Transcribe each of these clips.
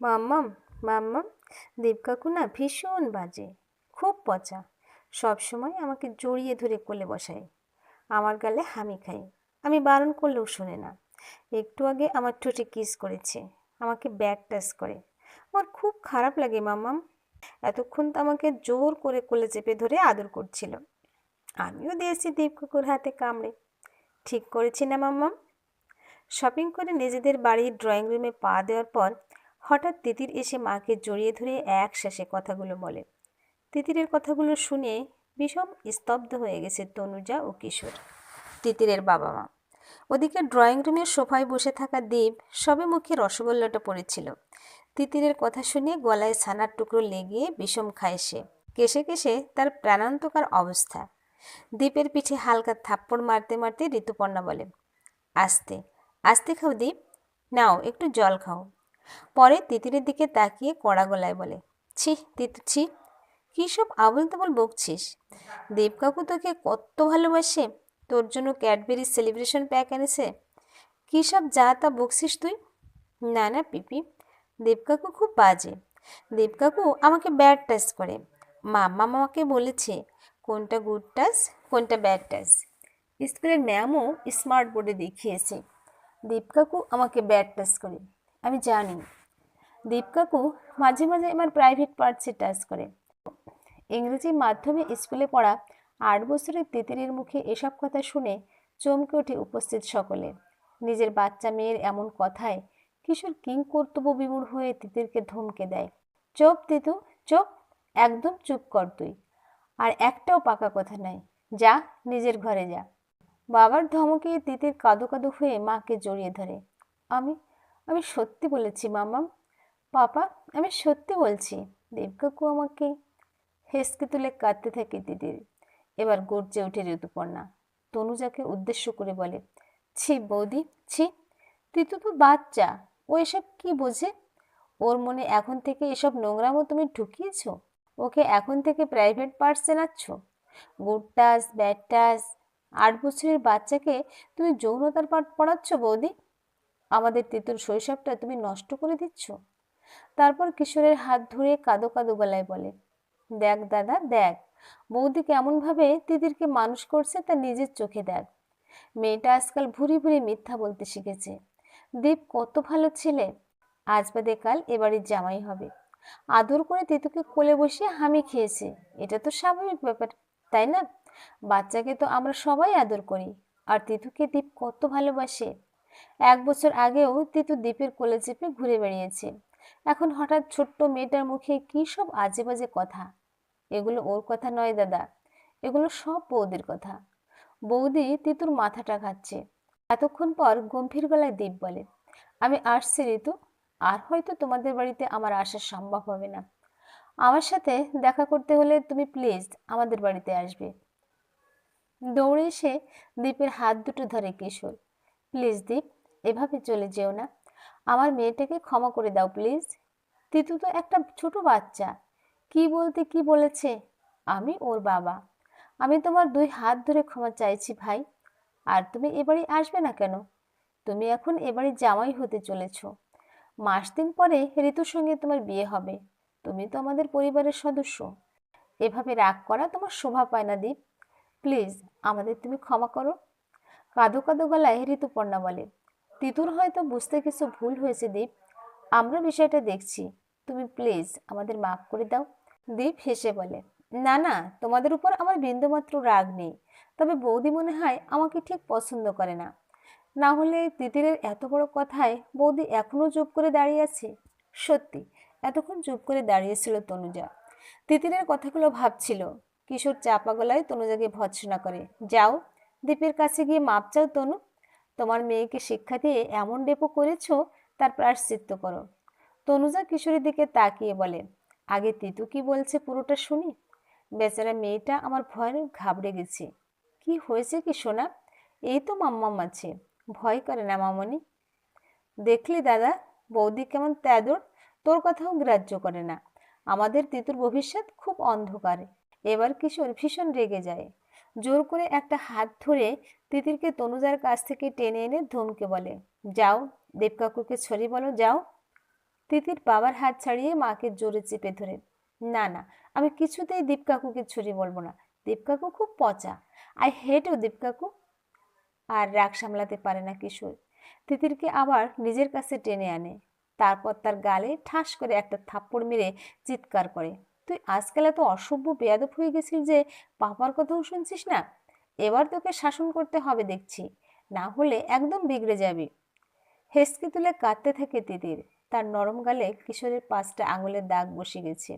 মাম্মাম মাম্মাম দেবকাকু না ভীষণ বাজে, খুব পচা। সবসময় আমাকে জড়িয়ে ধরে কোলে বসায়। আমার গালে হামি খায়। আমি বারণ করলেও শোনে না। একটু আগে আমার ঠোঁটে কিস করেছে। আমাকে ব্যাট টাচ করে। আমার খুব খারাপ লাগে মাম্মাম। এতক্ষণ তো আমাকে জোর করে কোলে চেপে ধরে আদর করছিল। আমিও দিয়েছি দীপকাকুর হাতে কামড়ে। ঠিক করেছি না মাম্মাম? শপিং করে নিজেদের বাড়ির ড্রয়িং রুমে পা দেওয়ার পর হঠাৎ তিতির এসে মাকে জড়িয়ে ধরে এক শেষে কথাগুলো বলে। তিতিরের কথাগুলো শুনে বিষম স্তব্ধ হয়ে গেছে তনুজা ও কিশোর। তিতিরের বাবা মা। ওদিকে ড্রয়িং রুমের সোফায় বসে থাকা দ্বীপ সবে মুখে রসগোল্লাটা পড়েছিল তিতিরের কথা শুনে গলায় ছানার টুকরো লেগে বিষম খায় সে। কেসে কেসে তার প্রাণান্তকার অবস্থা। দ্বীপের পিঠে হালকা থাপ্পড় মারতে মারতে ঋতুপর্ণা বলে, আস্তে আস্তে খাও দ্বীপ নাও, একটু জল খাও। পরে তিতিরের দিকে তাকিয়ে কড়া গলায় বলে, ছি, তিতু, ছি, কী সব আবল তাবল বকছিস? দেবকাকু তোকে কত ভালোবাসে? তোর জন্য ক্যাডবেরি সেলিব্রেশন প্যাক এনেছে। কী সব যা তা বকছিস তুই? না না, পিপি, দেবকাকু খুব বাজে। দেবকাকু আমাকে ব্যাড টাচ করে। মাম্মা আমাকে বলেছে, কোনটা গুড টাচ কোনটা ব্যাড টাচ স্কুলের ম্যামও স্মার্ট বোর্ডে দেখিয়েছে। দীপকাকু আমাকে ব্যাড টাচ করে। আমি জানি। দীপকাকু মাঝে মাঝে আমার প্রাইভেট পার্টসে টাচ করে। ইংরেজি মাধ্যমে স্কুলে পড়া আট বছরের তিতিরের মুখে এসব কথা শুনে চমকে ওঠে উপস্থিত সকলে। নিজের বাচ্চা মেয়ের এমন কথায় কিশোর কিং কর্তব্য বিমূঢ় হয়ে তিতিরকে ধমকে দেয়। চোপ তিতু, চোপ, একদম চুপ কর তুই। আর একটাও পাকা কথা নাই, যা, নিজের ঘরে যা। বাবার ধমকে তিতির কাদো কাদো হয়ে মাকে জড়িয়ে ধরে। আমি আমি সত্যি বলেছি মামাম পাপা, আমি সত্যি বলছি, দেবকাকু আমাকে হেসকে তুলে কাঁদতে থাকে দিদির। এবার গর্জে ওঠে ঋতুপর্ণা। তনুজাকে উদ্দেশ্য করে বলে, ছি বৌদি, ছি, তুই তো তো বাচ্চা, ও এসব কি বোঝে? ওর মনে এখন থেকে এসব নোংরামো তুমি ঢুকিয়েছ? ওকে এখন থেকে প্রাইভেট পার্টস চেনাচ্ছ? গুড টাচ ব্যাড টাচ আট বছরের বাচ্চাকে তুমি যৌনতার পাঠ পড়াচ্ছ বৌদি? আমাদের তেতুর শৈশবটা তুমি নষ্ট করে দিচ্ছ? তারপর কিশোরের হাত ধরে কাদো কাদো গলায় বলে, দেখ দাদা, দেখ, বৌদি কেমনভাবে তিতিরকে মানুষ করছে তা নিজের চোখে দেখ। মেয়েটা আজকাল ভুরি ভুরি মিথ্যা বলতে শিখেছে। দীপ কত ভালো ছেলে, আজ বাদে কাল এবাড়ির জামাই হবে। আদর করে তিতুকে কোলে বসিয়ে হামি খেয়েছে, এটা তো স্বাভাবিক ব্যাপার, তাই না? বাচ্চাকে তো আমরা সবাই আদর করি, আর তিতুকে দীপ কত ভালোবাসে। এক বছর আগেও তিতু দ্বীপের কোলে চেপে ঘুরে বেড়িয়েছে। এখন হঠাৎ ছোট্ট মেয়েটার মুখে কী সব আজে বাজে কথা? এগুলো ওর কথা নয় দাদা, এগুলো সব বৌদির কথা। বৌদি তিতুর মাথাটা খাচ্ছে এতক্ষণ পর গম্ভীর গলায় দ্বীপ বলে, আমি আসছি ঋতু, আর হয়তো তোমাদের বাড়িতে আমার আসা সম্ভব হবে না। আমার সাথে দেখা করতে হলে তুমি প্লিজ আমাদের বাড়িতে আসবে দৌড়ে এসে দ্বীপের হাত দুটো ধরে কিশোর। প্লিজ দীপ, এভাবে চলে যেও না। আমার মেয়েটাকে ক্ষমা করে দাও প্লিজ। তিতু তো একটা ছোট বাচ্চা। কি বলতে কি বলেছে? আমি ওর বাবা। আমি তোমার দুই হাত ধরে ক্ষমা চাইছি ভাই। আর তুমি এবারে আসবে না কেন? তুমি এখন এবারে জামাই হতে চলেছ। মাস দিন পরে ঋতুর সঙ্গে তোমার বিয়ে হবে। তুমি তো আমাদের পরিবারের সদস্য। এভাবে রাগ করা তোমার শোভা পায় না দীপ। প্লিজ আমাদের তুমি ক্ষমা করো। কাদো কাদো গলায় ঋতুপর্ণা বলে, তিতুর হয়তো বুঝতে কিছু ভুল হয়েছে, দীপ। আমরা বিষয়টা দেখছি। তুমি প্লিজ আমাদের মাফ করে দাও। দীপ হেসে বলে, না না, তোমাদের উপর আমার বিন্দুমাত্র রাগ নেই। তবে বৌদি মনে হয় আমাকে ঠিক পছন্দ করে না। না হলে তিতিরের এত বড় কথায় বৌদি এখনও চুপ করে দাঁড়িয়ে আছে? সত্যি, এতক্ষণ চুপ করে দাঁড়িয়েছিল তনুজা। তিতিরের কথাগুলো ভাবছিল। কিশোর চাপা গলায় তনুজাকে ভৎসনা করে, যাও দীপের কাছে গিয়ে মাপ চাও তনু। তোমার মেয়েকে শিক্ষা দিয়ে এমন ডেপো করেছ, তার প্রায়শ্চিত্ত করো। তনুজা কিশোরীর দিকে তাকিয়ে বলে, আগে তিতু কি বলছে পুরোটা শুনি? বেচারা মেয়েটা আমার ভয়ে ঘাবড়ে গেছে। কি হয়েছে কি শোনা এই তো মাম্মাম আছে, ভয় করে না মামনি। দেখলি দাদা, বৌদি কেমন ত্যাদর তোর কথাও গ্রাহ্য করে না। আমাদের তিতুর ভবিষ্যৎ খুব অন্ধকার। এবার কিশোর ভীষণ রেগে যায়। জোর করে একটা হাত ধরে তিতিরকে তনুজার কাছ থেকে টেনে এনে ধমকে বলে, যাও, দেবকাকুকে ছড়ি বলো, যাও। তিতির বাবার হাত ছাড়িয়ে মাকে জোরে চেপে ধরে, না না, আমি কিছুতেই দীপ কাকুকে ছুরি বলব না দীপ কাকু খুব পচা, আই হেট ও দীপ কাকু আর রাগ সামলাতে পারে না কিশোর। তিতিরকে আবার নিজের কাছে টেনে আনে, তারপর তার গালে ঠাস করে একটা থাপ্পড় মেরে চিৎকার করে তুই আজকাল এত অসভ্য বেয়াদব হয়ে গেছিস যে পাপার কথাও শুনছিস না? এবার তোকে শাসন করতে হবে দেখছি, না হলে একদম বিগড়ে যাবি। হেসকে তুলে কাঁদতে থাকে তিতির। তার নরম গালে কিশোরের পাঁচটা আঙুলের দাগ বসে গেছে।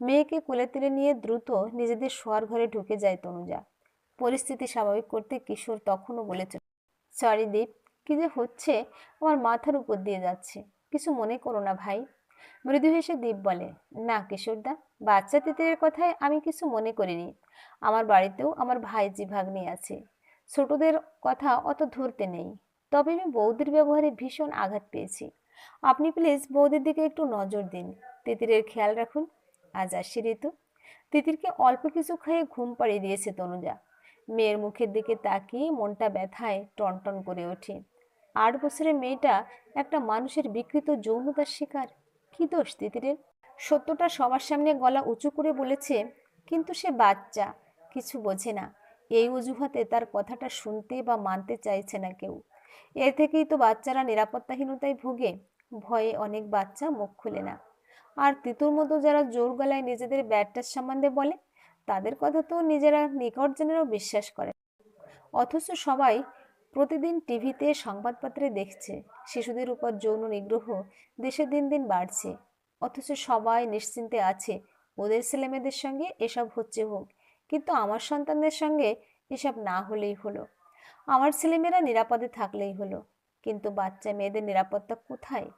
মেয়েকে কোলে তুলে নিয়ে দ্রুত নিজেদের শোয়ার ঘরে ঢুকে যায় তনুজা। পরিস্থিতি স্বাভাবিক করতে কিশোর তখনও বলেছে সরি দীপ, কি যে হচ্ছে? আমার মাথার উপর দিয়ে যাচ্ছে। কিছু মনে করো না ভাই। মৃদু হেসে দীপ বলে, না, কিশোরদা, বাচ্চা তিতিরের কথায় আমি কিছু মনে করিনি। আমার বাড়িতেও আমার ভাইজি ভাগ্নি আছে। ছোটদের কথা অত ধরতে নেই। তবে আমি বৌদির ব্যবহারে ভীষণ আঘাত পেয়েছি। আপনি প্লিজ বৌদির দিকে একটু নজর দিন। তিতিরের খেয়াল রাখুন। আজ আসি ঋতু। তিতিরকে অল্প কিছু খেয়ে ঘুম পাড়িয়ে দিয়েছে তনুজা। মেয়ের মুখের দিকে তাকিয়ে মনটা ব্যথায় টনটন করে ওঠে। আট বছরের মেয়েটা একটা মানুষের বিকৃত যৌনতার শিকার। কি দোষ তিতিরের সত্যটা সবার সামনে গলা উঁচু করে বলেছে, কিন্তু সে বাচ্চা, কিছু বোঝে না। এই অজুহাতে তার কথাটা শুনতে বা মানতে চাইছে না কেউ। এর থেকেই তো বাচ্চারা নিরাপত্তাহীনতায় ভোগে। ভয়ে অনেক বাচ্চা মুখ খুলে না। আর তিতুর মতো যারা জোর গলায় নিজেদের ব্যাটটার সম্বন্ধে বলে, তাদের কথা তো নিজেরা নিকটজনেরও বিশ্বাস করে। অথচ সবাই প্রতিদিন টিভিতে সংবাদপত্রে দেখছে, শিশুদের উপর যৌন নিগ্রহ দেশে দিন দিন বাড়ছে। অথচ সবাই নিশ্চিন্তে আছে, ওদের ছেলেমেয়েদের সঙ্গে এসব হচ্ছে হোক, কিন্তু আমার সন্তানদের সঙ্গে এসব না হলেই হলো। আমার ছেলেমেয়েরা নিরাপদে থাকলেই হলো, কিন্তু বাচ্চা মেয়েদের নিরাপত্তা কোথায়?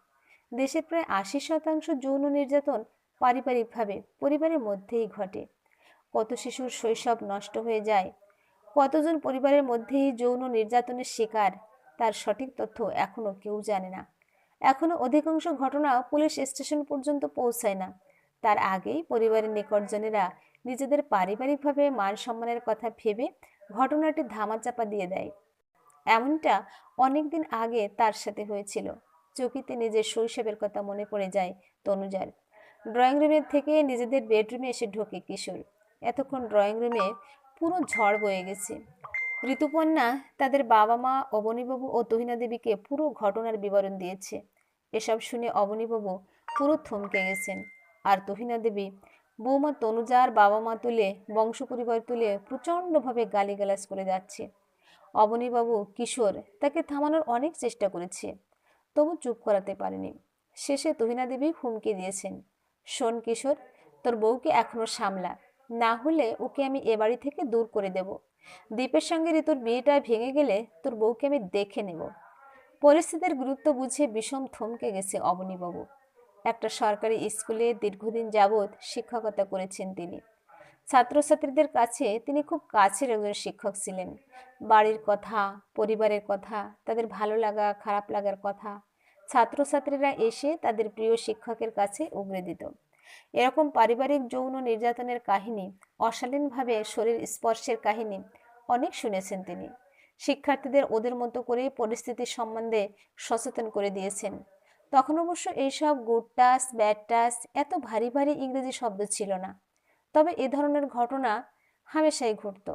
দেশের প্রায় আশি শতাংশ যৌন নির্যাতন পারিবারিকভাবে পরিবারের মধ্যেই ঘটে। কত শিশুর শৈশব নষ্ট হয়ে যায় কতজন পরিবারের মধ্যেই যৌন নির্যাতনের শিকার? তার সঠিক তথ্য এখনও কেউ জানে না। এখনও অধিকাংশ ঘটনা পুলিশ স্টেশন পর্যন্ত পৌঁছায় না। তার আগেই পরিবারের নিকটজনেরা নিজেদের পারিবারিকভাবে মান সম্মানের কথা ভেবে ঘটনাটি ধামাচাপা দিয়ে দেয়। এমনটা অনেকদিন আগে তার সাথে হয়েছিল। চকিতে নিজের শৈশবের কথা মনে পড়ে যায় তনুজার। ড্রয়িং রুমের থেকে নিজেদের বেডরুমে এসে ঢোকে কিশোর। এতক্ষণ ড্রয়িং রুমে পুরো ঝড় বয়ে গেছে। ঋতুপর্ণা তাদের বাবা মা অবনীবাবু ও তহিনা দেবীকে পুরো ঘটনার বিবরণ দিয়েছে। এসব শুনে অবনীবাবু পুরো থমকে গেছেন। আর তহিনা দেবী বৌমা তনুজার বাবা মা তুলে বংশ পরিবার তুলে প্রচণ্ডভাবে গালিগালাজ করে যাচ্ছে। অবনীবাবু কিশোর, তাকে থামানোর অনেক চেষ্টা করেছে, তবু চুপ করাতে পারেনি। শেষে তহিনা দেবী হুমকি দিয়েছেন, শোন কিশোর, তোর বউকে এখনও সামলা। না হলে ওকে আমি এ বাড়ি থেকে দূর করে দেব। দ্বীপের সঙ্গে ঋতুর বিয়েটা ভেঙে গেলে তোর বউকে আমি দেখে নেব। পরিস্থিতির গুরুত্ব বুঝে বিষম থমকে গেছে অবনীবাবু। একটা সরকারি স্কুলে দীর্ঘদিন যাবৎ শিক্ষকতা করেছেন তিনি। ছাত্রছাত্রীদের কাছে তিনি খুব কাছের একজন শিক্ষক ছিলেন। বাড়ির কথা, পরিবারের কথা, তাদের ভালো লাগা, খারাপ লাগার কথা, ছাত্রছাত্রীরা এসে তাদের প্রিয় শিক্ষকের কাছে উগড়ে দিত। এরকম পারিবারিক যৌন নির্যাতনের কাহিনী, অশালীনভাবে শরীর স্পর্শের কাহিনী অনেক শুনেছেন তিনি। শিক্ষার্থীদের ওদের মতো করে পরিস্থিতি সম্বন্ধে সচেতন করে দিয়েছেন। তখন অবশ্য এইসব গুড টাচ ব্যাড টাচ এত ভারী ভারী ইংরেজি শব্দ ছিল না। তবে এ ধরনের ঘটনা হামেশাই ঘটত।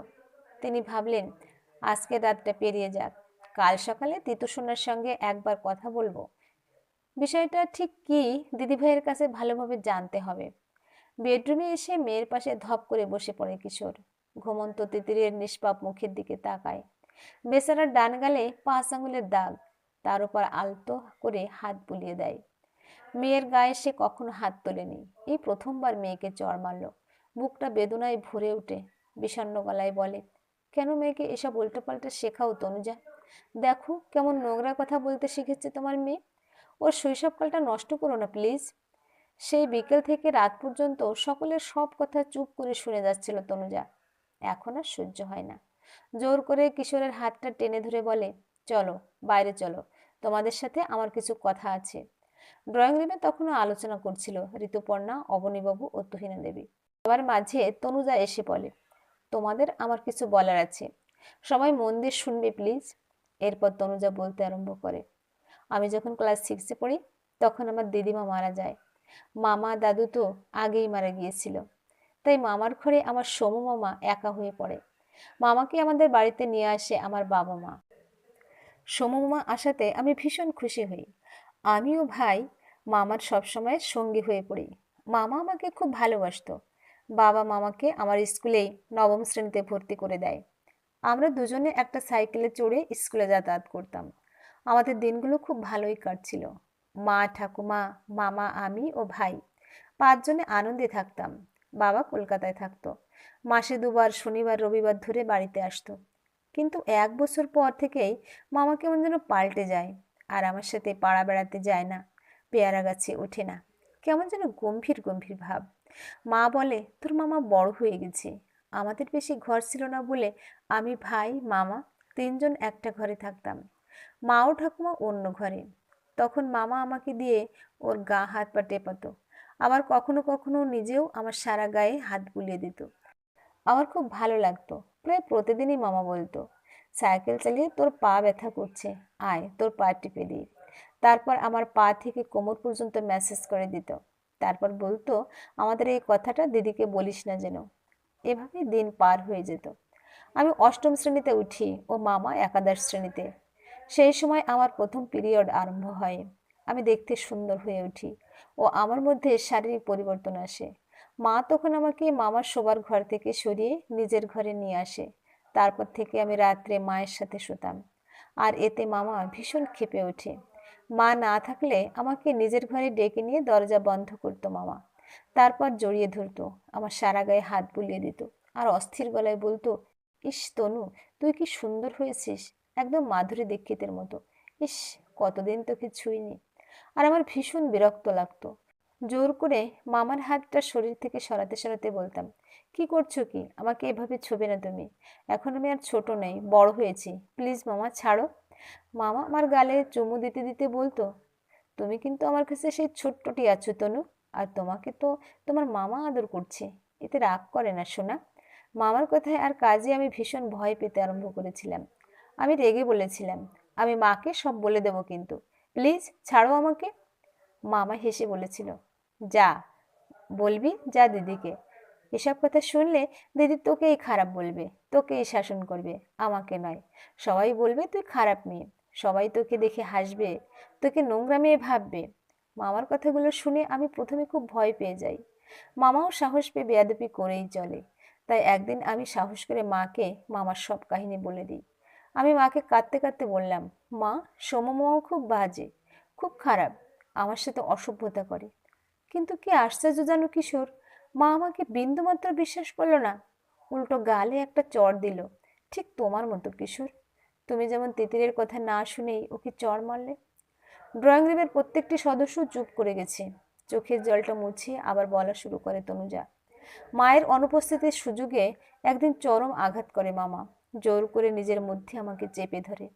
তিনি ভাবলেন, আজকে রাতটা পেরিয়ে যাক, কাল সকালে তিতুসোনার সঙ্গে একবার কথা বলব। বিষয়টা ঠিক কি? দিদিভাইয়ের কাছে ভালোভাবে জানতে হবে। বেডরুমে এসে মেয়ের পাশে ধপ করে বসে পড়ে কিশোর। ঘুমন্ত তিতিরের নিষ্পাপ মুখের দিকে তাকায়। বেচারার ডান গালে পাঁচ আঙুলের দাগ, তার উপর আলতো করে হাত বুলিয়ে দেয়। মেয়ের গায়ে সে কখনো হাত তোলেনি। এই প্রথমবার মেয়েকে চর মারল। বুকটা বেদনায় ভরে ওঠে। বিষণ্ণ গলায় বলে, কেন মেয়েকে এসব উল্টোপাল্টা শেখাও তনুজা? দেখো কেমন নোংরা কথা বলতে শিখেছে তোমার মেয়ে। ওর শৈশবকালটা নষ্ট করো না প্লিজ সেই বিকেল থেকে রাত পর্যন্ত সকলের সব কথা চুপ করে শুনে যাচ্ছিল তনুজা। এখন আর সহ্য হয় না। জোর করে কিশোরের হাতটা টেনে ধরে বলে, চলো, বাইরে চলো। তোমাদের সাথে আমার কিছু কথা আছে। ড্রয়িং রুমে তখনও আলোচনা করছিল ঋতুপর্ণা, অবনীবাবু ও তুহিনা দেবী। সবার মাঝে তনুজা এসে বলে, তোমাদের আমার কিছু বলার আছে। সবাই মন দিয়ে শুনবে প্লিজ এরপর তনুজা বলতে আরম্ভ করে আমি যখন ক্লাস সিক্সে পড়ি, তখন আমার দিদিমা মারা যায়। মামা, দাদু তো আগেই মারা গিয়েছিল। তাই মামার ঘরে আমার সোমু মামা একা হয়ে পড়ে। মামাকে আমাদের বাড়িতে নিয়ে আসে আমার বাবা মা। সোমু মামা আসাতে আমি ভীষণ খুশি হই। আমিও ভাই, মামার সবসময় সঙ্গী হয়ে পড়ি। মামা আমাকে খুব ভালোবাসতো। বাবা মামাকে আমার স্কুলেই নবম শ্রেণীতে ভর্তি করে দেয়। আমরা দুজনে একটা সাইকেলে চড়ে স্কুলে যাতায়াত করতাম। আমাদের দিনগুলো খুব ভালোই কাটছিল। মা, ঠাকুমা, মামা, আমি ও ভাই। পাঁচজনে আনন্দে থাকতাম। বাবা কলকাতায় থাকতো। মাসে দুবার, শনিবার, রবিবার ধরে বাড়িতে আসতো। কিন্তু এক বছর পর থেকেই মামা কেমন যেন পাল্টে যায় আর আমার সাথে পাড়া বেড়াতে যায় না। পেয়ারা গাছে ওঠে না। কেমন যেন গম্ভীর গম্ভীর ভাব। মা বলে, তোর মামা বড় হয়ে গেছে। আমাদের বেশি ঘর ছিল না বলে আমি ভাই, মামা তিনজন একটা ঘরে থাকতাম। মা ও ঠাকুমা অন্য ঘরে। তখন মামা আমাকে দিয়ে ওর গা হাত পা টেপাতো। আবার কখনো কখনো নিজেও আমার সারা গায়ে হাত বুলিয়ে দিত। আমার খুব ভালো লাগতো। প্রায় প্রতিদিনই মামা বলতো, সাইকেল চালিয়ে তোর পা ব্যথা করছে, আয়, তোর পা টিপে দিই। তারপর আমার পা থেকে কোমর পর্যন্ত মেসেজ করে দিত। তারপর বলতো, আমাদের এই কথাটা দিদিকে বলিস না যেন। এভাবে দিন পার হয়ে যেত। আমি অষ্টম শ্রেণীতে উঠি ও মামা একাদশ শ্রেণীতে। সেই সময় আমার প্রথম পিরিয়ড আরম্ভ হয়। আমি দেখতে সুন্দর হয়ে উঠি ও আমার মধ্যে শারীরিক পরিবর্তন আসে। মা তখন আমাকে মামার শোবার ঘর থেকে সরিয়ে নিজের ঘরে নিয়ে আসে। তারপর থেকে আমি রাত্রে মায়ের সাথে শুতাম। আর এতে মামা ভীষণ ক্ষেপে ওঠে। মা না থাকলে আমাকে নিজের ঘরে ডেকে নিয়ে দরজা বন্ধ করতো মামা। তারপর জড়িয়ে ধরতো, আমার সারা গায়ে হাত বুলিয়ে দিত। আর অস্থির গলায় বলতো, ইস তনু, তুই কি সুন্দর হয়েছিস। একদম মাধুরী দীক্ষিতের মতো। ইস, কতদিন তোকে ছুঁইনি। আর আমার ভীষণ বিরক্ত লাগতো। জোর করে মামার হাতটা শরীর থেকে সরাতে সরাতে বলতাম, কি করছ কি? আমাকে এভাবে ছবে না তুমি। এখন আমি আর ছোট নেই, বড় হয়েছি। প্লিজ মামা, ছাড়ো। মামা আমার গালে চুমু দিতে দিতে বলতো, তুমি কিন্তু আমার কাছে সেই ছোট্টটি আছো তনু, আর তোমাকে তো তোমার মামা আদর করছে। এতে রাগ করে না শোনা মামার কথায় আর কাজে আমি ভীষণ ভয় পেতে আরম্ভ করেছিলাম। আমি রেগে বলেছিলাম, আমি মাকে সব বলে দেব কিন্তু। প্লিজ ছাড়ো আমাকে। মামা হেসে বলেছিল, যা, বলবি, যা দিদিকে। এসব কথা শুনলে দিদি তোকেই খারাপ বলবে, তোকেই শাসন করবে, আমাকে নয়। সবাই বলবে, তুই খারাপ মেয়ে। সবাই তোকে দেখে হাসবে, তোকে নোংরা মেয়ে ভাববে। মামার কথাগুলো শুনে আমি প্রথমে খুব ভয় পেয়ে যাই। মামাও সাহস পেয়ে বেয়াদপি করেই চলে। তাই একদিন আমি সাহস করে মাকে মামার সব কাহিনী বলে দিই। আমি মাকে কাঁদতে কাঁদতে বললাম, মা সোমমাও খুব বাজে, খুব খারাপ, আমার সাথে অসভ্যতা করে। কিন্তু কি আশ্চর্য জানো কিশোর, মা আমাকে বিন্দুমাত্র বিশ্বাস করল না, উল্টো গালে একটা চর দিল। ঠিক তোমার মতো কিশোর। তুমি যেমন তিতিরের কথা না শুনেই ওকে চড় মারলে। ড্রয়িং রুমের প্রত্যেকটি সদস্য চুপ করে গেছে। চোখের জলটা মুছিয়ে আবার বলা শুরু করে তনুজা। মায়ের অনুপস্থিতির সুযোগে একদিন চরম আঘাত করে মামা। জোর করে নিজের মধ্যে আমাকে চেপে ধরে,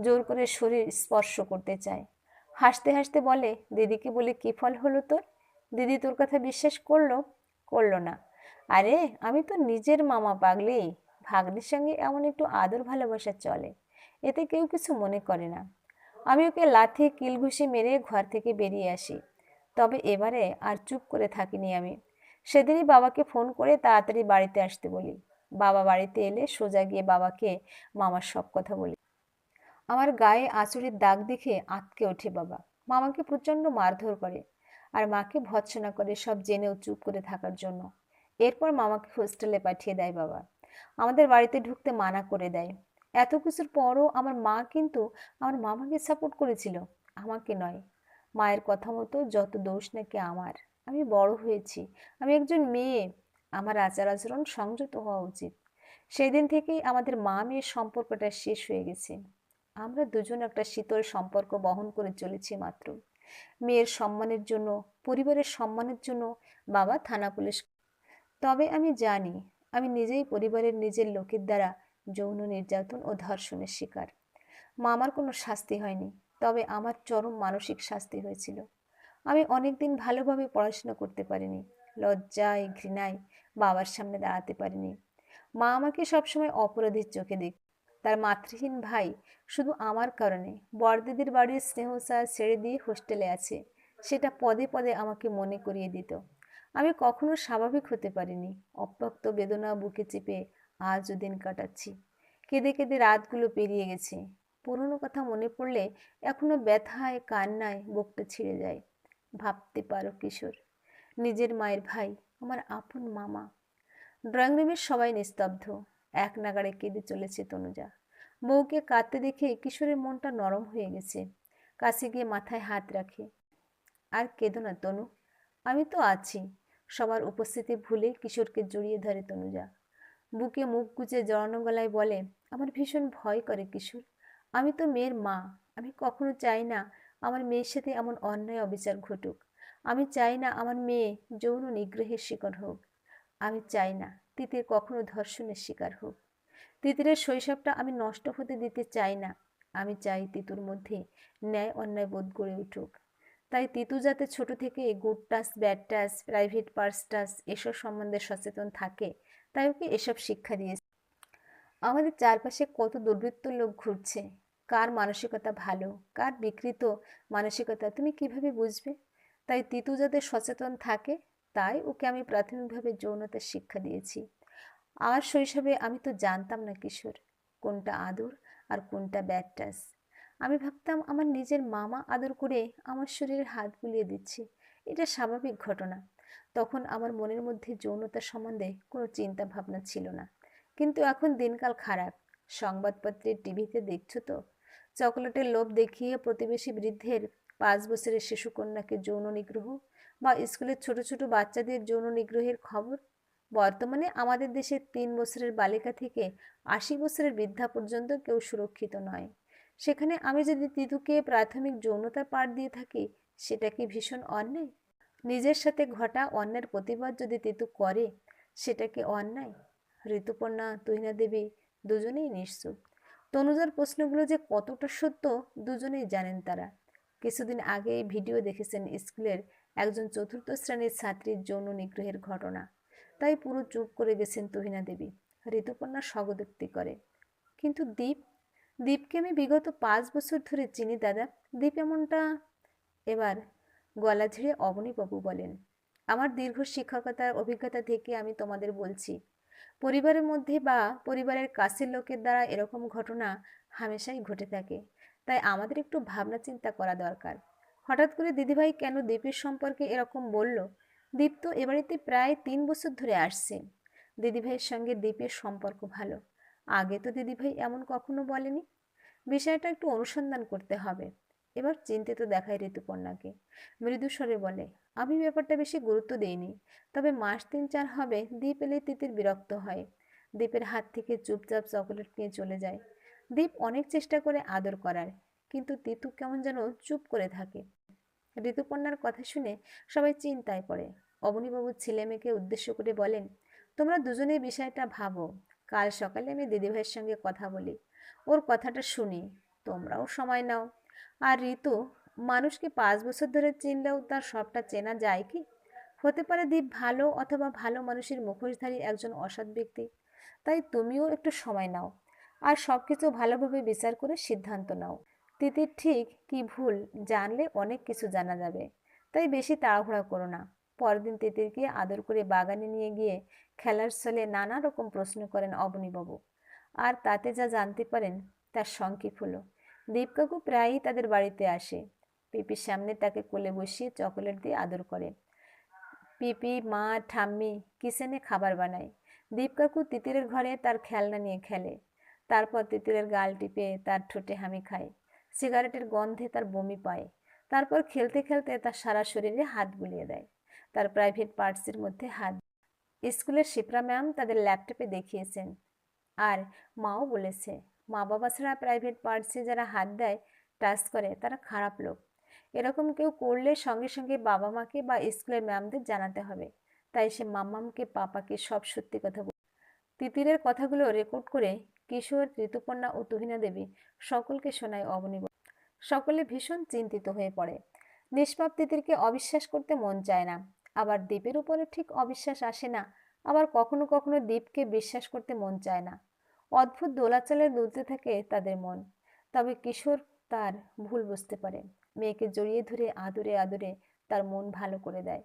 জোর করে শরীর স্পর্শ করতে চায়। হাসতে হাসতে বলে, দিদিকে বলে কী ফল হলো তোর? দিদি তোর কথা বিশ্বাস করল? করল না। আরে, আমি তো নিজের মামা পাগলি। ভাগ্নির সঙ্গে এমন একটু আদর ভালোবাসা চলে। এতে কেউ কিছু মনে করে না। আমি ওকে লাথি, কিলঘুষি মেরে ঘর থেকে বেরিয়ে আসি। তবে এবারে আর চুপ করে থাকিনি আমি। সেদিনই বাবাকে ফোন করে তাড়াতাড়ি বাড়িতে আসতে বলি। বাবা বাড়িতে এলে সোজা গিয়ে বাবাকে, মামার সব কথা বলি। আমার গায়ে আঁচড়ের দাগ দেখে আতকে ওঠে বাবা। মামাকে প্রচণ্ড মারধর করে আর মাকে ভৎসনা করে সব জেনেও চুপ করে থাকার জন্য। এরপর মামাকে হোস্টেলে পাঠিয়ে দেয় বাবা। আমাদের বাড়িতে ঢুকতে মানা করে দেয়। এত কিছুর পরও আমার মা কিন্তু আমার মামাকে সাপোর্ট করেছিল। আমাকে নয়। মায়ের কথা মতো যত দোষ নাকি আমার। আমি বড় হয়েছি। আমি একজন মেয়ে। আমার আচার আচরণ সংযত হওয়া উচিত। সেই দিন থেকেই আমাদের মা মেয়ের সম্পর্কটা শেষ হয়ে গেছে। আমরা দুজন একটা শীতল সম্পর্ক বহন করে চলেছি মাত্র। মেয়ের সম্মানের জন্য, পরিবারের সম্মানের জন্য বাবা থানা পুলিশ তবে আমি জানি, আমি নিজেই পরিবারের নিজের লোকের দ্বারা যৌন নির্যাতন ও ধর্ষণের শিকার। মামার কোনো শাস্তি হয়নি, তবে আমার চরম মানসিক শাস্তি হয়েছিল। আমি অনেকদিন ভালোভাবে পড়াশোনা করতে পারিনি। লজ্জায় ঘৃণায় বাবার সামনে দাঁড়াতে পারিনি। মা আমাকে সবসময় অপরাধীর চোখে দেখ, তার মাতৃহীন ভাই শুধু আমার কারণে। বড়দিদির বাড়ির স্নেহসা ছেড়ে দিয়ে হোস্টেলে আছে, সেটা পদে পদে আমাকে মনে করিয়ে দিত। আমি কখনো স্বাভাবিক হতে পারিনি। অব্যক্ত বেদনা বুকে চেপে আজও দিন কাটাচ্ছি। কেঁদে কেঁদে রাতগুলো পেরিয়ে গেছে। পুরনো কথা মনে পড়লে এখনও ব্যথায়, কান্নায় বুকটা ছিঁড়ে যায়। ভাবতে পারো কিশোর। নিজের মায়ের ভাই, আমার আপন মামা। ড্রয়িং রুমের সবাই নিস্তব্ধ। এক নাগাড়ে কেঁদে চলেছে তনুজা। বউকে কাঁদতে দেখে কিশোরের মনটা নরম হয়ে গেছে। কাছে গিয়ে মাথায় হাত রাখে। আর কেঁদো না তনু, আমি তো আছি। সবার উপস্থিতি ভুলে কিশোরকে জড়িয়ে ধরে তনুজা। বুকে মুখ গুজে জড়ানো গলায় বলে, আমার ভীষণ ভয় করে কিশোর। আমি তো মেয়ের মা। আমি কখনো চাই না আমার মেয়ের সাথে এমন অন্যায় অবিচার ঘটুক। আমি চাই না আমার মেয়ে যৌন নিগ্রহের শিকার হোক। আমি চাই না তিতির কখনো ধর্ষণের শিকার হোক। তিতিরের শৈশবটা আমি নষ্ট হতে দিতে চাই না। আমি চাই তিতুর মধ্যে ন্যায় অন্যায় বোধ গড়ে উঠুক। তাই তিতু যাতে ছোট থেকে good touch bad touch private parts touch এসব সম্বন্ধে সচেতন থাকে, তাই ওকে এসব শিক্ষা দিয়েছে। আমাদের চারপাশে কত দুর্বৃত্ত লোক ঘুরছে। কার মানসিকতা ভালো, কার বিকৃত মানসিকতা, তুমি কীভাবে বুঝবে? তাই তিতু যাতে সচেতন থাকে, তাই ওকে আমি প্রাথমিকভাবে যৌনতার শিক্ষা দিয়েছি। আর শৈশবে আমি তো জানতাম না কিশোর, কোনটা আদর আর কোনটা ব্যাড টাচ আমি ভাবতাম আমার নিজের মামা আদর করে আমার শরীরে হাত বুলিয়ে দিচ্ছে, এটা স্বাভাবিক ঘটনা। তখন আমার মনের মধ্যে যৌনতা সম্বন্ধে কোনো চিন্তা ভাবনা ছিল না। কিন্তু এখন দিনকাল খারাপ সংবাদপত্রে টিভিতে দেখছ তো? চকোলেটের লোভ দেখিয়ে প্রতিবেশী বৃদ্ধের পাঁচ বছরের শিশুকন্যাকে যৌন নিগ্রহ বা স্কুলের ছোট ছোট বাচ্চাদের যৌন নিগ্রহের খবর। বর্তমানে আমাদের দেশের তিন বছরের বালিকা থেকে আশি বছরের বৃদ্ধা পর্যন্ত কেউ সুরক্ষিত নয়। সেখানে আমি যদি তিতুকে প্রাথমিক যৌনতার পাঠ দিয়ে থাকি, সেটা কি ভীষণ অন্যায়? নিজের সাথে ঘটা অন্যের প্রতিবাদ যদি তিতু করে, সেটা কি অন্যায়? ঋতুপর্ণা, তুহিনা দেবী দুজনেই নিশ্চুপ। তনুজার প্রশ্নগুলো যে কতটা সত্য, দুজনেই জানেন তারা। কিছুদিন আগে এই ভিডিও দেখেছেন স্কুলের একজন চতুর্থ শ্রেণির ছাত্রীর যৌন নিগ্রহের ঘটনা। তাই পুরো চুপ করে গেছেন তুহিনা দেবী। ঋতুপর্ণা স্বগদোক্তি করে। কিন্তু দীপ? দীপকে আমি বিগত পাঁচ বছর ধরে চিনি, দাদা। দীপ এমনটা এবার গলা ঝেড়ে অবনীবাবু বলেন, আমার দীর্ঘ শিক্ষকতার অভিজ্ঞতা থেকে আমি তোমাদের বলছি, পরিবারের মধ্যে বা পরিবারের কাছের লোকের দ্বারা এরকম ঘটনা হামেশাই ঘটে থাকে। তাই আমাদের একটু ভাবনা চিন্তা করা দরকার। হঠাৎ করে দিদিভাই কেন দীপের সম্পর্কে এরকম বলল? দীপ তো এ বাড়িতে প্রায় তিন বছর ধরে আসছে। দিদিভাইয়ের সঙ্গে দীপের সম্পর্ক ভালো। আগে তো দিদিভাই এমন কখনো বলেনি। বিষয়টা একটু অনুসন্ধান করতে হবে। এবার চিন্তিত দেখায় ঋতুপর্ণাকে। মৃদুস্বরে বলে, আমি ব্যাপারটা বেশি গুরুত্ব দিইনি। তবে মাস তিন চার হবে দ্বীপ এলে তিতির বিরক্ত হয়। দ্বীপের হাত থেকে চুপচাপ চকোলেট নিয়ে চলে যায়। দ্বীপ অনেক চেষ্টা করে আদর করার। কিন্তু তিতু কেমন যেন চুপ করে থাকে। ঋতুপর্ণার কথা শুনে সবাই চিন্তায় পড়ে। অবনীবাবুর ছেলে মেয়েকে উদ্দেশ্য করে বলেন, তোমরা দুজনে বিষয়টা ভাবো। কাল সকালে আমি দিদিভাইয়ের সঙ্গে কথা বলি। ওর কথাটা শুনি। তোমরাও সময় নাও। আর ঋতু, মানুষকে পাঁচ বছর ধরে চিনলেও তার সবটা চেনা যায় কি? হতে পারে দীপ ভালো অথবা ভালো মানুষের মুখোশধারী একজন অসৎ ব্যক্তি। তাই তুমিও একটু সময় নাও। আর সব কিছু ভালোভাবে বিচার করে সিদ্ধান্ত নাও। তিতির ঠিক কি ভুল জানলে অনেক কিছু জানা যাবে, তাই বেশি তাড়াহুড়া করো না। পরদিন তিতিরকে আদর করে বাগানে নিয়ে গিয়ে খেলার ছলে নানা রকম প্রশ্ন করেন অবনীবাবু। আর তাতে যা জানতে পারেন, তার সংক্ষেপ হলো, দীপকাকু প্রায়ই তাদের বাড়িতে আসে। পিপির সামনে তাকে কোলে বসিয়ে চকোলেট দিয়ে আদর করে। পিপি, মা, ঠাম্মি কিচেনে খাবার বানায়। দীপকাকু তিতিরের ঘরে তার খেলনা নিয়ে খেলে। তারপর তিতিরের গাল টিপে তার ঠোঁটে হামি খায়। সিগারেটের গন্ধে তার বমি পায়। তারপর খেলতে খেলতে তার সারা শরীরে হাত বুলিয়ে দেয়। তার প্রাইভেট পার্টসের মধ্যে হাত স্কুলের শিপ্রা ম্যাম তাদের ল্যাপটপে দেখিয়েছেন। আর মাও বলেছে মা বাবা ছাড়া প্রাইভেট পার্টসে যারা হাত দেয় টাচ করে, তারা খারাপ লোক। এরকম কেউ করলে সঙ্গে সঙ্গে বাবা মাকে বা স্কুলের ম্যামদের জানাতে হবে। তাই সে মাম্মামকে, পাপাকে সব সত্যি কথা বল। তিতিরের কথাগুলো রেকর্ড করে কিশোর, ঋতুপর্ণা ও তুহিনা দেবী সকলকে শোনায় অবনী সকলে ভীষণ চিন্তিত হয়ে পড়ে। নিষ্পাপ তিতিরকে অবিশ্বাস করতে মন চায় না। আবার দ্বীপের উপরে ঠিক অবিশ্বাস আসে না। আবার কখনো কখনো দ্বীপকে বিশ্বাস করতে মন চায় না। অদ্ভুত দোলাচলে দুলতে থাকে তাদের মন। তবে কিশোর তার ভুল বুঝতে পারে। মেয়েকে জড়িয়ে ধরে আদরে আদরে তার মন ভালো করে দেয়।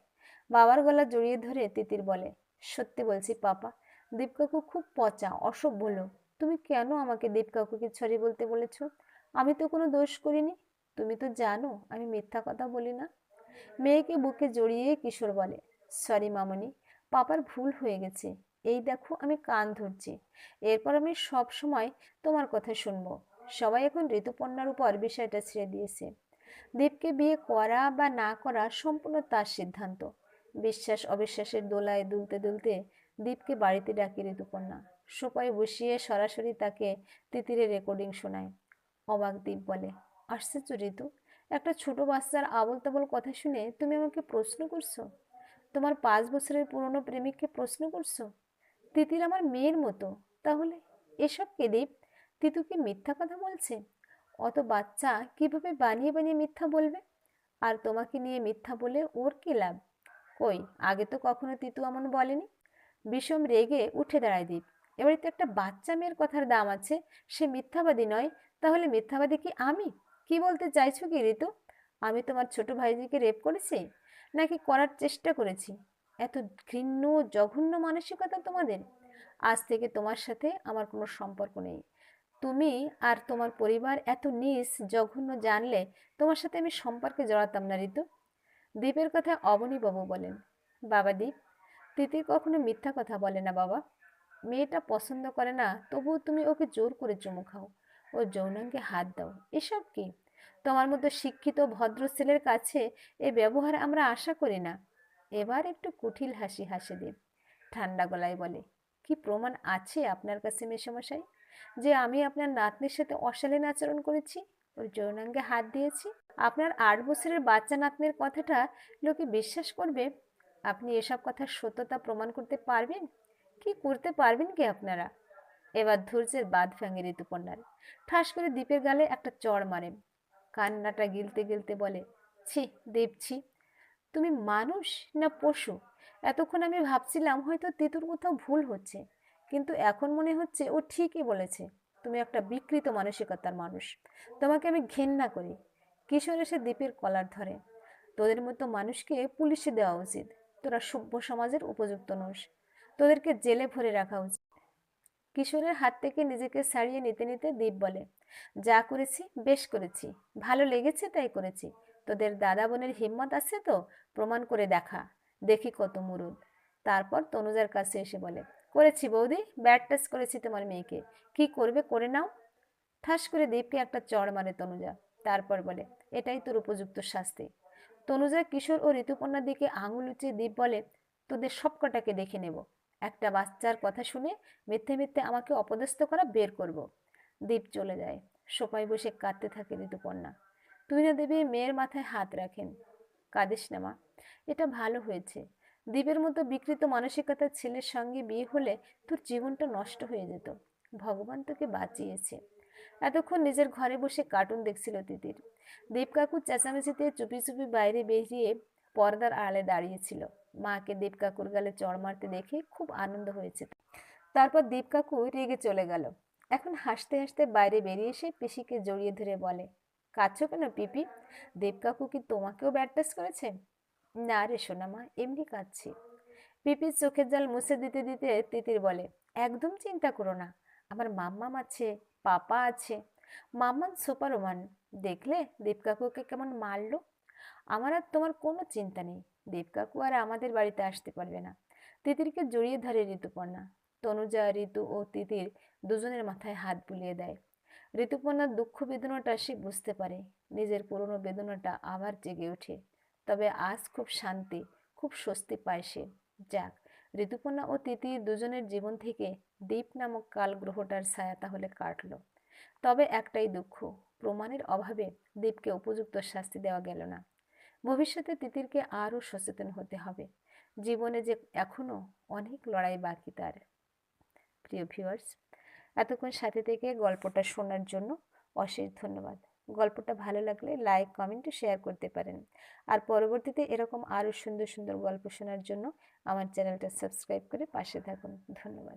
বাবার গলা জড়িয়ে ধরে তিতির বলে, সত্যি বলছি পাপা, দীপকাকু খুব পচা, অসভ্য লোক। তুমি কেন আমাকে দীপকাকুকে ছড়ি বলতে বলেছ? আমি তো কোনো দোষ করিনি। তুমি তো জানো, আমি মিথ্যা কথা বলি না। মেয়েকে বুকে জড়িয়ে কিশোর বলে, সরি মামনি, পাপার ভুল হয়ে গেছে। এই দেখো আমি কান ধরছি। এরপর আমি সব সময় তোমার কথা শুনব। সবাই এখন ঋতুপর্ণার উপর বিষয়টা ছেড়ে দিয়েছে। দীপকে বিয়ে করা বা না করা সম্পূর্ণ তার সিদ্ধান্ত। বিশ্বাস অবিশ্বাসের দোলায় দুলতে দুলতে দীপকে বাড়িতে ডাকি ঋতুপর্ণা। সোপায় বসিয়ে সরাসরি তাকে তিতিরে রেকর্ডিং শোনায়। অবাক দ্বীপ বলে আশ্চর্য ঋতু, একটা ছোট বাচ্চার আবল তাবল কথা শুনে তুমি আমাকে প্রশ্ন করছ? তোমার পাঁচ বছরের পুরনো প্রেমিককে প্রশ্ন করছ? তিতির আমার মেয়ের মতো, তাহলে এসব কে দীপ? তিতু কি মিথ্যা কথা বলছে? অত বাচ্চা কীভাবে বানিয়ে বানিয়ে মিথ্যা বলবে? আর তোমাকে নিয়ে মিথ্যা বলে ওর কি লাভ? কই, আগে তো কখনো তিতু এমন বলেনি? বিষম রেগে উঠে দাঁড়ায় দীপ। এবারে তো একটা বাচ্চা মেয়ের কথার দাম আছে, সে মিথ্যাবাদী নয়, তাহলে মিথ্যাবাদী কি আমি? কি বলতে চাইছো কি ঋতু? আমি তোমার ছোট ভাইজিকে রেপ করেছি? নাকি করার চেষ্টা করেছি? এত ঘৃণ্য, জঘন্য মানসিকতা তোমাদের? আজ থেকে তোমার সাথে আমার কোনো সম্পর্ক নেই। তুমি আর তোমার পরিবার এত নিজ, জঘন্য জানলে তোমার সাথে আমি সম্পর্কে জড়াতাম না, ঋতু। দ্বীপের কথা অবনীবাবু বলেন। বাবা দ্বীপ তিতি কখনো মিথ্যা কথা বলে না বাবা। মেয়েটা পছন্দ করে না, তবুও তুমি ওকে জোর করে চুমু খাও। ও যৌনাঙ্গে হাত দাও। এসব কি? তোমার মতো শিক্ষিত ভদ্র ছেলের কাছে এ ব্যবহার আমরা আশা করি না। এবার একটু কুঠিল হাসি হাসে দেব। ঠান্ডা গলায় বলে, কি প্রমাণ আছে আপনার কাছে মেশামশাই যে আমি আপনার নাতনির সাথে অশালীন আচরণ করেছি? ওর যৌনাঙ্গে হাত দিয়েছি? আপনার আট বছরের বাচ্চা নাতনির কথাটা লোকে বিশ্বাস করবে? আপনি এসব কথার সত্যতা প্রমাণ করতে পারবেন? কি করতে পারবেন কি আপনারা? এবার ধৈর্যের বাদ ভাঙে ঋতুপর্ণার। ঠাস করে দ্বীপের গালে একটা চড় মারে। কান্নাটা গিলতে গিলতে বলে, ছি, দেবছি, তুমি মানুষ না পশু? এতক্ষণ আমি ভাবছিলাম হয়তো তেতুর কোথাও ভুল হচ্ছে, কিন্তু এখন মনে হচ্ছে ও ঠিকই বলেছে, তুমি একটা বিকৃত মানসিকতার মানুষ। তোমাকে আমি ঘেন্না করি। কিশোর এসে দ্বীপের কলার ধরে। তোদের মতো মানুষকে পুলিশে দেওয়া উচিত। তোরা সভ্য সমাজের উপযুক্ত নোস তোদেরকে জেলে ভরে রাখা উচিত। কিশোরের হাত থেকে নিজেকে ছাড়িয়ে নিতে নিতে দ্বীপ বলে, যা করেছি, বেশ করেছি। ভালো লেগেছে তাই করেছি। তোদের দাদা বোনের হিম্মত আছে তো? প্রমাণ করে দেখা। দেখি কত মুরুদ। তারপর তনুজার কাছে এসে বলে, করেছি বৌদি, ব্যাড টাচ করেছি তোমার মেয়েকে। কি করবে করে নাও। ঠাস করে দীপকে একটা চড় মারে তনুজা। তারপর বলে, এটাই তোর উপযুক্ত শাস্তি। তনুজা, কিশোর ও ঋতুপর্ণার দিকে আঙুল উঁচিয়ে দ্বীপ বলে, তোদের সবকটাকে দেখে নেব। একটা বাচ্চার কথা শুনে মিথ্যে মিথ্যে আমাকে অপদস্থ করা বের করব। দ্বীপ চলে যায়। সোপায় বসে কাঁদতে থাকে ঋতুপর্ণা। তুহিনা দেবী, মেয়ের মাথায় হাত রাখেন। কাঁদিস না মা, এটা ভালো হয়েছে। দ্বীপের মতো বিকৃত মানসিকতার ছেলের সঙ্গে বিয়ে হলে তোর জীবনটা নষ্ট হয়ে যেত। ভগবান তোকে বাঁচিয়েছে। এতক্ষণ নিজের ঘরে বসে কার্টুন দেখছিল তিতির। দীপ কাকুর চেঁচামেচিতে চুপি চুপি বাইরে বেরিয়ে পর্দার আড়ালে দাঁড়িয়েছিল মাকে দীপ কাকুর গালে চড় মারতে দেখে খুব আনন্দ হয়েছে। তারপর দীপ কাকু রেগে চলে গেল। এখন হাসতে হাসতে বাইরে বেরিয়ে এসে পিসিকে জড়িয়ে ধরে বলে, কাঁদছো কেন পিপি? দেব কাকু কি তোমাকেও ব্যাটাস করেছে? না রে সোনামা, এমনি কাঁদছি। পিপির চোখের জল মুছে দিতে দিতে তিতির বলে, একদম চিন্তা করো না, আমার মাম্মাম আছে, পাপা আছে মাম্মান সুপারওমান, দেখলে দেবকাকুকে কেমন মারলো? আমার আর তোমার কোনো চিন্তা নেই দেবকাকু আর আমাদের বাড়িতে আসতে পারবে না। তিতিরকে জড়িয়ে ধরে ঋতুপর্ণা। তনুজা, ঋতু ও তিতির দুজনের মাথায় হাত বুলিয়ে দেয়। ঋতুপর্ণার দুঃখ বেদনাটা সে বুঝতে পারে। নিজের পুরনো বেদনাটা আবার জেগে ওঠে। তবে আজ খুব শান্তি, খুব স্বস্তি পায় সে। যাক, ঋতুপর্ণা ও তিতি দুজনের জীবন থেকে দ্বীপ নামক কাল গ্রহটার ছায়া তাহলে কাটল। তবে একটাই দুঃখ, প্রমাণের অভাবে দ্বীপকে উপযুক্ত শাস্তি দেওয়া গেল না। ভবিষ্যতে তিতিরকে আরও সচেতন হতে হবে। জীবনে যে এখনও অনেক লড়াই বাকি তার। প্রিয় ভিউয়ার্স, এতক্ষণ সাথে থেকে গল্পটা শোনার জন্য অশেষ ধন্যবাদ। গল্পটা ভালো লাগলে লাইক, কমেন্ট শেয়ার করতে পারেন। আর পরবর্তীতে এরকম আরও সুন্দর সুন্দর গল্প শোনার জন্য আমার চ্যানেলটা সাবস্ক্রাইব করে পাশে থাকুন। ধন্যবাদ।